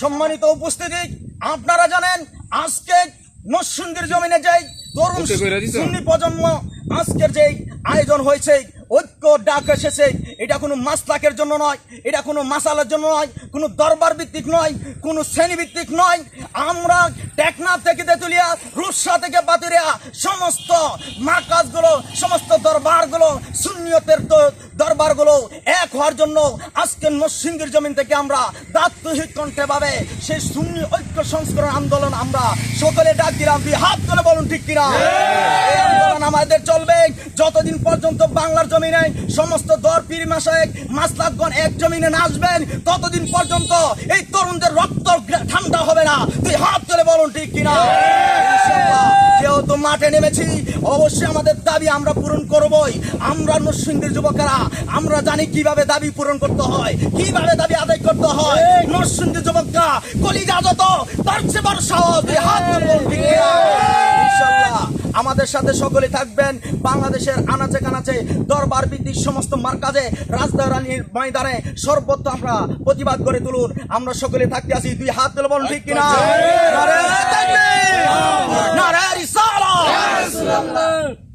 সম্মানিত উপস্থিতি আপনারা জানেন আজকে নরসিংদীর জমিনে যাই তরুণ সুন্নি প্রজন্ম আজকের যে আয়োজন হয়েছে ঐক্য ডাক এসেছে। এটা কোনো মাসলাকের জন্য নয় এটা কোনো মাসালের জন্য নয় কোনো দরবার ভিত্তিক নয় কোনো শ্রেণি ভিত্তিক নয়। আমরা টেকনাফ থেকে তেতুলিয়া রুসা থেকে বাতুরিয়া সমস্ত মার্কাজগুলো সমস্ত দরবারগুলো সুন্নিয়তের দ- দরবারগুলো এক হওয়ার জন্য আজকে নরসিংদীর জমিন থেকে আমরা দাত্তহিক কণ্ঠে ভাবে সেই সুন্নি ঐক্য সংস্করণ আন্দোলন আমরা সকলে ডাক দিলাম। হাত করে বলুন ঠিক কিনা? এই আন্দোলন আমাদের চলবে। যতদিন পর্যন্ত বাংলার জমিনে সমস্ত দর পীর মাসায় মাসলাকগণ এক জমিনে নাচবেন ততদিন পর্যন্ত এই তরুণদের রক্ত ঠান্ডা হবে না। তুই হাত তুলে বলুন ঠিক কিনা? মাঠে নেমেছি। অবশ্যই আমাদের দাবি আমরা পূরণ করবই। আমরা নরসিংদীর যুবকেরা আমরা জানি কীভাবে দাবি পূরণ করতে হয় কীভাবে দাবি আদায় করতে হয়। নরসিংদীর যুবকরা কলিজা যত তার চেয়ে বড় সাহস হাত আমাদের সাথে সকলে থাকবেন। বাংলাদেশের আনাচে কানাচে দরবার বৃদ্ধির সমস্ত মার্কাজে রাজধানীর ময়দানে সর্বত্র আমরা প্রতিবাদ করে তুলুন। আমরা সকলে থাকতে আছি। দুই হাত তুলে বলুন ঠিক কিনা? 감 사.